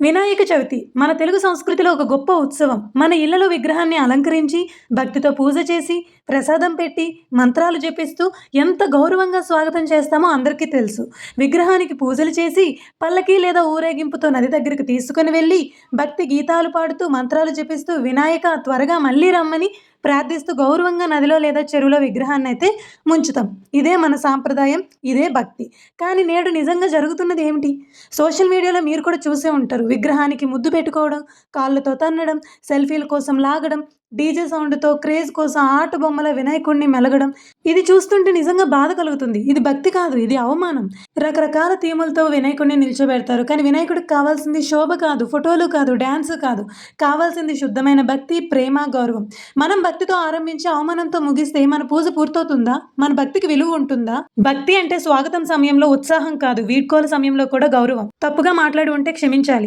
వినాయక చవితి మన తెలుగు సంస్కృతిలో ఒక గొప్ప ఉత్సవం. మన ఇళ్ళలో విగ్రహాన్ని అలంకరించి భక్తితో పూజ చేసి ప్రసాదం పెట్టి మంత్రాలు జపిస్తూ ఎంత గౌరవంగా స్వాగతం చేస్తామో అందరికీ తెలుసు. విగ్రహానికి పూజలు చేసి పల్లకి లేదా ఊరేగింపుతో నది దగ్గరికి తీసుకుని వెళ్ళి భక్తి గీతాలు పాడుతూ మంత్రాలు జపిస్తూ వినాయక త్వరగా మళ్ళీ రమ్మని ప్రార్థిస్తూ గౌరవంగా నదిలో లేదా చెరువులో విగ్రహాన్ని అయితే ముంచుతాం. ఇదే మన సాంప్రదాయం ఇదే భక్తి. కానీ నేడు నిజంగా జరుగుతున్నది ఏమిటి? సోషల్ మీడియాలో మీరు కూడా చూసే ఉంటారు. విగ్రహానికి ముద్దు పెట్టుకోవడం కాళ్ళతో తన్నడం సెల్ఫీల కోసం లాగడం డీజే సౌండ్తో క్రేజ్ కోసం ఆట బొమ్మల వినాయకుడిని మెలగడం ఇది చూస్తుంటే నిజంగా బాధ కలుగుతుంది. ఇది భక్తి కాదు ఇది అవమానం. రకరకాల థీములతో వినాయకుడిని నిల్చోబెడతారు. కానీ వినాయకుడికి కావాల్సింది శోభ కాదు ఫోటోలు కాదు డ్యాన్స్ కాదు. కావాల్సింది శుద్ధమైన భక్తి ప్రేమ గౌరవం. మనం భక్తితో ఆరంభించి అవమానంతో ముగిస్తే మన పూజ పూర్తవుతుందా? మన భక్తికి విలువ ఉంటుందా? భక్తి అంటే స్వాగతం సమయంలో ఉత్సాహం కాదు వీడ్కోల సమయంలో కూడా గౌరవం. తప్పుగా మాట్లాడి ఉంటే క్షమించాలి.